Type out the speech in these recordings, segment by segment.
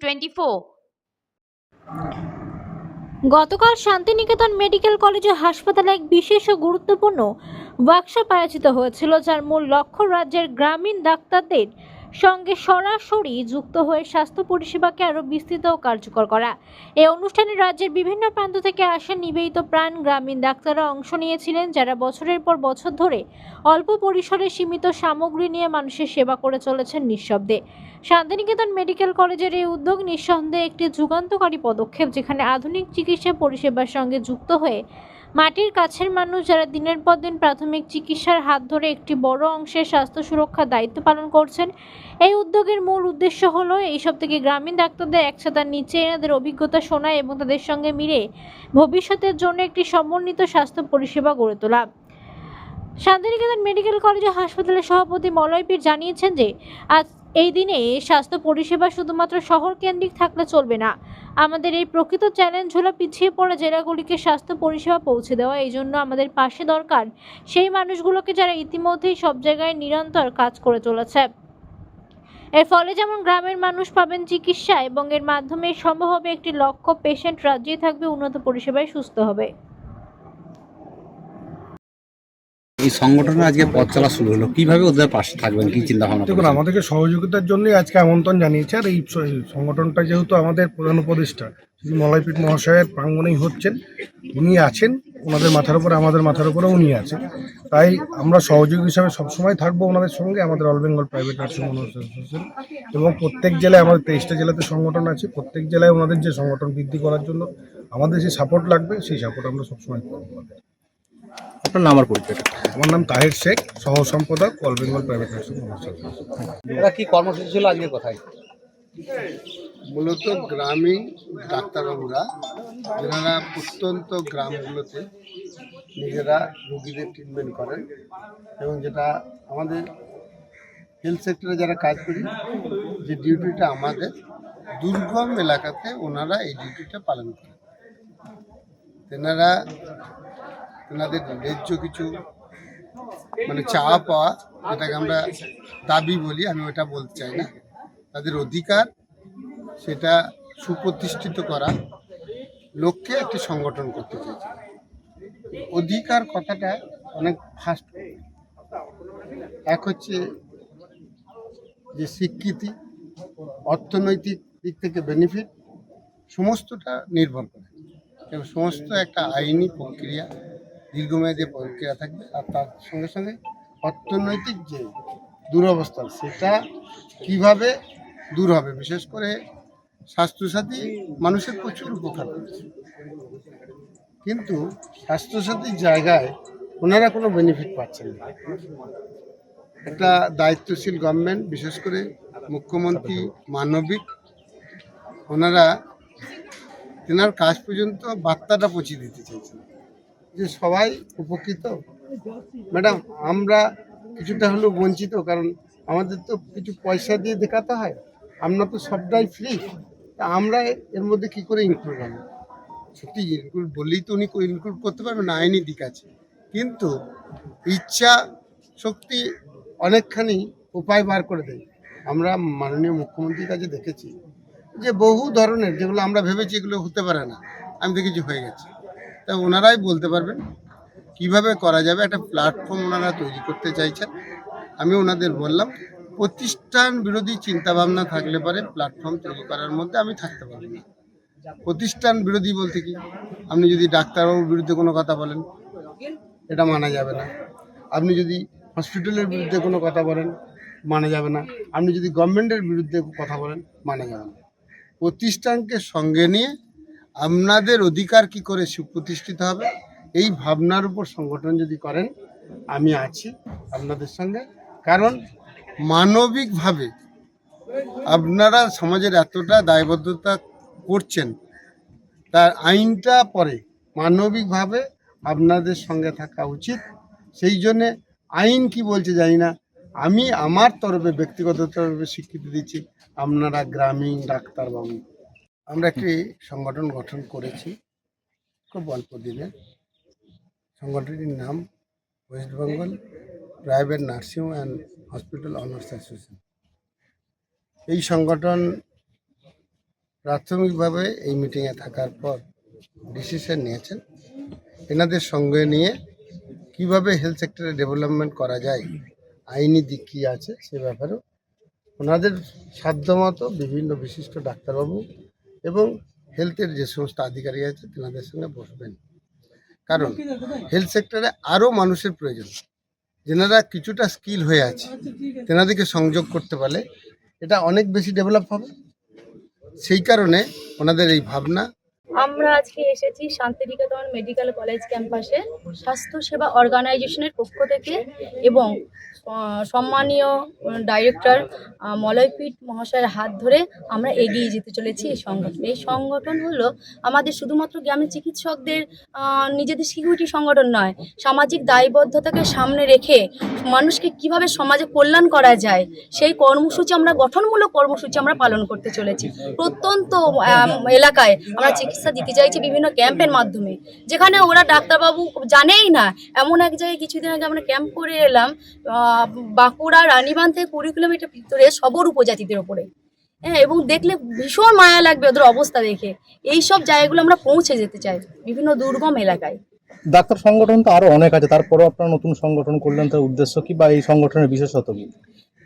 Twenty four গতকাল Santiniketan medical college ও হাসপাতালে এক বিশেষ ও গুরুত্বপূর্ণ ওয়ার্কশপ আয়োজিত হয়েছিল, যার মূল লক্ষ্য রাজ্যের গ্রামীণ ডাক্তারদের সঙ্গে সরাসরি যুক্ত হয়ে স্বাস্থ্য পরিষেবাকে আরও বিস্তৃত ও কার্যকর করা। এই অনুষ্ঠানে রাজ্যের বিভিন্ন প্রান্ত থেকে আসা নিবেদিত প্রাণ গ্রামীণ ডাক্তাররা অংশ নিয়েছিলেন, যারা বছরের পর বছর ধরে অল্প পরিসরে সীমিত সামগ্রী নিয়ে মানুষের সেবা করে চলেছেন নিঃশব্দে। শান্তিনিকেতন মেডিকেল কলেজের এই উদ্যোগ নিঃসন্দেহে একটি যুগান্তকারী পদক্ষেপ, যেখানে আধুনিক চিকিৎসা পরিষেবার সঙ্গে যুক্ত হয়ে মাটির কাছের মানুষ যারা দিনের পর দিন প্রাথমিক চিকিৎসার হাত ধরে একটি বড় অংশের স্বাস্থ্য সুরক্ষার দায়িত্ব পালন করছেন, এই উদ্যোগের মূল উদ্দেশ্য হলো এইসব থেকে গ্রামীণ ডাক্তারদের একসাথে নিচে এনাদের অভিজ্ঞতা শোনা এবং তাদের সঙ্গে মিলে ভবিষ্যতের জন্য একটি সমন্বিত স্বাস্থ্য পরিষেবা গড়ে তোলা। শান্তিনিকেতন মেডিকেল কলেজ হাসপাতালের সভাপতি মলয় পীর জানিয়েছেন যে, আজ এই দিনে স্বাস্থ্য পরিষেবা শুধুমাত্র শহর কেন্দ্রিক থাকলে চলবে না। আমাদের এই প্রকৃত চ্যালেঞ্জ হলো পিছিয়ে পড়া জেলাগুলিকে স্বাস্থ্য পরিষেবা পৌঁছে দেওয়া। এই জন্য আমাদের পাশে দরকার সেই মানুষগুলোকে যারা ইতিমধ্যেই সব জায়গায় নিরন্তর কাজ করে চলেছে। এর ফলে যেমন গ্রামের মানুষ পাবেন চিকিৎসা এবং এর মাধ্যমে সম্ভব হবে একটি লক্ষ্য পেশেন্ট রাজ্যেই থাকবে উন্নত পরিষেবায় সুস্থ হবে। এই সংগঠনে আজকে পথ চলা শুরু হলো। কীভাবে ওদের পাশে থাকবেন? কি চিন্তা ভাবনা দেখুন আমাদেরকে সহযোগিতার জন্যই আজকে আমন্ত্রণ জানিয়েছে আর এই সংগঠনটা যেহেতু আমাদের প্রধান উপদেষ্টা শ্রী মলয়পীঠ মহাশয়ের প্রাঙ্গণেই হচ্ছেন উনি আছেন ওনাদের মাথার উপরে আমাদের মাথার উপরে উনি আছেন। তাই আমরা সহযোগী হিসাবে সবসময় থাকব ওনাদের সঙ্গে আমাদের all Bengal private nursing home association এবং প্রত্যেক জেলায় আমাদের তেইশটা জেলাতে সংগঠন আছে প্রত্যেক জেলায় ওনাদের যে সংগঠন বৃদ্ধি করার জন্য আমাদের যে সাপোর্ট লাগবে সেই সাপোর্ট আমরা সবসময় করব। আপনার নাম আর পরিচয়টা আমার নাম তাহির শেখ সহ সম্পাদক অল বেঙ্গল প্রাইভেট এরা কি কর্মসূচি ছিল আজকে কোথায়? মূলত গ্রামীণ ডাক্তারবাবুরা যারা প্রত্যন্ত গ্রামগুলোতে নিজেরা রোগীদের ট্রিটমেন্ট করেন এবং যেটা আমাদের হেলথ সেক্টরে যারা কাজ করি যে ডিউটিটা আমাদের দুর্গম এলাকাতে ওনারা এই ডিউটিটা পালন করেন। তেনারা তেনাদের ন্যায্য কিছু মানে চাওয়া পাওয়া, যেটাকে আমরা দাবি বলি, আমি ওটা বলতে চাই না। তাদের অধিকার, সেটা সুপ্রতিষ্ঠিত করা, লক্ষ্যে একটি সংগঠন করতে চাইছে অধিকার কথাটা অনেক ফাস্ট এক হচ্ছে যে স্বীকৃতি, অর্থনৈতিক দিক থেকে বেনিফিট সমস্তটা নির্ভর করে। এবং সমস্ত একটা আইনি প্রক্রিয়া দীর্ঘমেয়াদী প্রক্রিয়া থাকবে আর তার সঙ্গে সঙ্গে অর্থনৈতিক যে দুরবস্থা, সেটা কীভাবে দূর হবে? বিশেষ করে স্বাস্থ্যসাথী মানুষের প্রচুর উপকার করেছে কিন্তু স্বাস্থ্যসাথীর জায়গায় ওনারা কোনো বেনিফিট পাচ্ছেন না। একটা দায়িত্বশীল গভর্নমেন্ট বিশেষ করে মুখ্যমন্ত্রী, মানবিক, ওনারা, তেনার কাজ পর্যন্ত বার্তাটা পৌঁছে দিতে চাইছেন। যে সবাই উপকৃত। ম্যাডাম, আমরা কিছুটা হলেও বঞ্চিত, কারণ আমাদের তো কিছু পয়সা দিয়ে দেখাতে হয়। আমরা তো সবটাই ফ্রি তা আমরা এর মধ্যে কি করে ইনক্লুড হব? সত্যি ইনক্লুড বললেই তো উনি ইনক্লুড করতে পারবেন না আইনি দিক আছে। কিন্তু ইচ্ছা শক্তি অনেকখানি উপায় বার করে দেয়। আমরা মাননীয় মুখ্যমন্ত্রীর কাছে দেখেছি যে বহু ধরনের, যেগুলো আমরা ভেবেছি এগুলো হতে পারে না। আমি দেখেছি হয়ে গেছে। তা ওনারাই বলতে পারবেন কীভাবে করা যাবে, একটা প্ল্যাটফর্ম ওনারা তৈরি করতে চাইছেন। আমি ওনাদের বললাম, প্রতিষ্ঠান বিরোধী চিন্তাভাবনা থাকলে পরে প্ল্যাটফর্ম তৈরি করার মধ্যে আমি থাকতে পারব না। প্রতিষ্ঠান বিরোধী বলতে কি? আপনি যদি ডাক্তারবাবুর বিরুদ্ধে কোনো কথা বলেন, এটা মানা যাবে না। আপনি যদি হসপিটালের বিরুদ্ধে কোনো কথা বলেন, মানা যাবে না। আপনি যদি গভর্নমেন্টের বিরুদ্ধে কথা বলেন, মানা যাবে না। প্রতিষ্ঠানকে সঙ্গে নিয়ে আপনাদের অধিকার কি করে সুপ্রতিষ্ঠিত হবে? এই ভাবনার উপর সংগঠন যদি করেন, আমি আছি আপনাদের সঙ্গে। কারণ মানবিকভাবে আপনারা সমাজের এতটা দায়বদ্ধতা করছেন, তার আইনটা পরে মানবিকভাবে আপনাদের সঙ্গে থাকা উচিত। সেই জন্যে আইন কি বলছে জানি না। আমি আমার তরফে, ব্যক্তিগত তরফে স্বীকৃতি দিচ্ছি আপনারা গ্রামীণ ডাক্তারবাবু। আমরা একটি সংগঠন গঠন করেছি, খুব অল্প দিনে। সংগঠনটির নাম west Bengal private nursing and hospital owners association এই সংগঠন প্রাথমিকভাবে এই মিটিংয়ে থাকার পর ডিসিশন নিয়েছেন। এনাদের সঙ্গে নিয়ে কীভাবে হেলথ সেক্টরে ডেভেলপমেন্ট করা যায়, আইনি দিক কী আছে সে ব্যাপারেও ওনাদের সাধ্যমতো বিভিন্ন বিশিষ্ট ডাক্তারবাবু এবং হেলথের যে সমস্ত আধিকারিক আছে তেনাদের সঙ্গে বসবেন। কারণ হেলথ সেক্টরে আরও মানুষের প্রয়োজন। যেনারা কিছুটা স্কিল হয়ে আছে, তেনাদেরকে সংযোগ করতে পারলে এটা অনেক বেশি ডেভেলপ হবে। সেই কারণে ওনাদের এই ভাবনা আমরা আজকে এসেছি শান্তিনিকেতন মেডিকেল কলেজ ক্যাম্পাসে স্বাস্থ্য সেবা অর্গানাইজেশনের পক্ষ থেকে এবং সম্মানীয় ডাইরেক্টর মলয়পীঠ মহাশয়ের হাত ধরে আমরা এগিয়ে যেতে চলেছি এই সংগঠন। এই সংগঠন হলো আমাদের শুধুমাত্র গ্রামের চিকিৎসকদের নিজেদের সিকিউরিটি সংগঠন নয়, সামাজিক দায়বদ্ধতাকে সামনে রেখে মানুষকে কীভাবে সমাজে কল্যাণ করা যায়, সেই কর্মসূচি আমরা, গঠনমূলক কর্মসূচি আমরা পালন করতে চলেছি। প্রত্যন্ত এলাকায় আমরা চিকিৎসা দিতে চাইছি বিভিন্ন ক্যাম্পের মাধ্যমে। যেখানে ওরা ডাক্তারবাবু জানেই না, এমন এক জায়গায় কিছুদিন আগে আমরা ক্যাম্প করে এলাম বাঁকুড়া রানীবান থেকে কুড়ি কিলোমিটার ভিতরে সবর উপজাতিদের ওপরে। হ্যাঁ এবং দেখলে ভীষণ মায়া লাগবে ওদের অবস্থা দেখে। এই সব জায়গাগুলো আমরা পৌঁছে যেতে চাই, বিভিন্ন দুর্গম এলাকায়। ডাক্তার সংগঠন তো আরও অনেক আছে, তারপরেও আপনারা নতুন সংগঠন করলেন, তার উদ্দেশ্য কি বা এই সংগঠনের বিশেষত কি?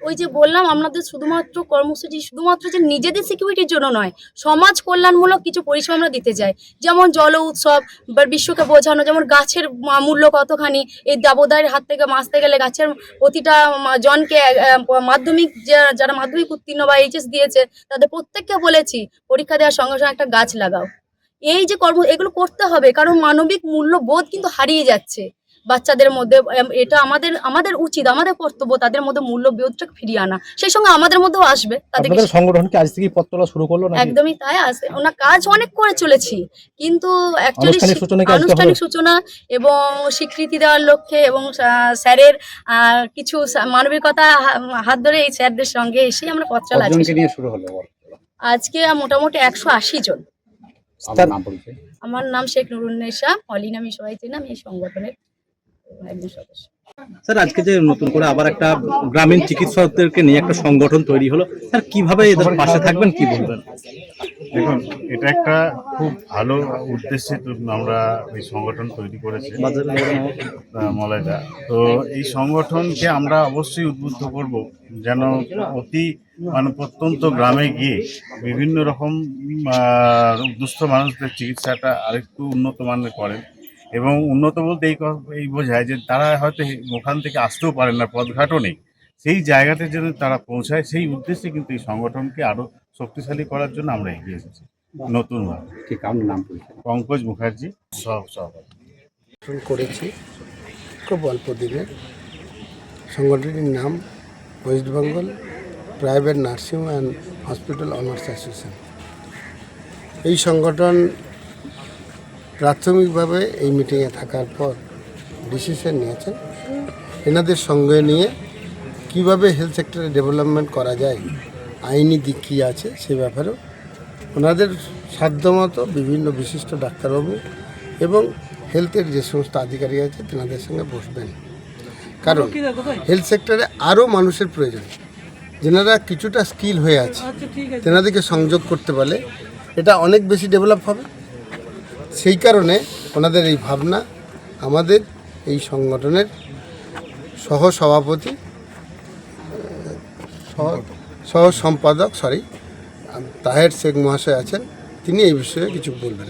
ওই যে বললাম, আপনাদের শুধুমাত্র কর্মসূচি, শুধুমাত্র যে নিজেদের সিকিউরিটির জন্য নয়, সমাজ কল্যাণমূলক কিছু পরিষেবা আমরা দিতে চাই। যেমন জল উৎসব, বা বিশ্বকে বোঝানো, যেমন গাছের মূল্য কতখানি, এই দাবদাহের হাত থেকে বাঁচতে গেলে গাছের প্রতিটা জনকে মাধ্যমিক যারা মাধ্যমিক উত্তীর্ণ বা এইচএস দিয়েছে, তাদের প্রত্যেককে বলেছি, পরীক্ষা দেওয়ার সঙ্গে সঙ্গে একটা গাছ লাগাও। এই যে কর্ম এগুলো করতে হবে, কারণ মানবিক মূল্যবোধ কিন্তু হারিয়ে যাচ্ছে। বাচ্চাদের মধ্যে এটা আমাদের আমাদের উচিত আমাদের কর্তব্য তাদের মধ্যে মূল্যবোধটা ফিরিয়ে আনা। সেই সঙ্গে আমাদের মধ্যেও আসবে তাদেরকে আপনাদের সংগঠন কি আজ থেকেই পথ শুরু করল না একদমই তাই আছে ওনার কাজ অনেক করে চলেছি কিন্তু actually আনুষ্ঠানিক সূচনা এবং স্বীকৃতি দেওয়ার লক্ষ্যে এবং স্যারের আহ, কিছু মানবিকতা হা- হাত ধরে এই স্যারদের সঙ্গে এসে আমরা পথ চলা আজকে। নিয়ে শুরু হলো আজকে মোটামুটি একশো আশি জন। আমার নাম শেখ নুরুন্নেসা অলিনা আমি সবাই চিনি আমি এই সংগঠনের স্যার, আজকে যে নতুন করে আবার একটা গ্রামীণ চিকিৎসকদেরকে নিয়ে একটা সংগঠন তৈরি হলো, স্যার, কীভাবে এদের পাশে থাকবেন, কি বলবেন? দেখুন, এটা একটা খুব ভালো উদ্দেশ্যে আমরা এই সংগঠন তৈরি করেছি। মলয়দা তো এই সংগঠনকে আমরা অবশ্যই উদ্বুদ্ধ করব, যেন অতি মানে প্রত্যন্ত গ্রামে গিয়ে বিভিন্ন রকম দুস্থ মানুষদের চিকিৎসাটা আরেকটু উন্নত মানের করেন। এবং উন্নত বলতে এই এই বোঝায় যে তারা হয়তো ওখান থেকে আসতেও পারেন না পথঘাটও নেই। সেই জায়গাতে যেন তারা পৌঁছায় সেই উদ্দেশ্যে কিন্তু এই সংগঠনকে আরও শক্তিশালী করার জন্য আমরা এগিয়ে এসেছি। নতুনভাবে। ঠিক আপনার নাম পঙ্কজ মুখার্জি সহ সভাপতি করেছি খুব অল্প দিনে। সংগঠনটির নাম west Bengal private nursing and hospital owners association. এই সংগঠন প্রাথমিকভাবে এই মিটিংয়ে থাকার পর ডিসিশন নিয়েছেন। এনাদের সঙ্গে নিয়ে কীভাবে হেলথ সেক্টরে ডেভেলপমেন্ট করা যায় আইনি দিক কী আছে সে ব্যাপারেও ওনাদের সাধ্যমতো বিভিন্ন বিশিষ্ট ডাক্তারবাবু এবং হেলথের যে সমস্ত আধিকারিক আছে তেনাদের সঙ্গে বসবেন। কারণ হেলথ সেক্টরে আরও মানুষের প্রয়োজন। যেনারা কিছুটা স্কিল হয়ে আছে তেনাদেরকে সংযোগ করতে পারলে এটা অনেক বেশি ডেভেলপ হবে। সেই কারণে ওনাদের এই ভাবনা, আমাদের এই সংগঠনের সহ সভাপতি সহ সম্পাদক সরি তাহের শেখ মহাশয় আছেন, তিনি এই বিষয়ে কিছু বলবেন।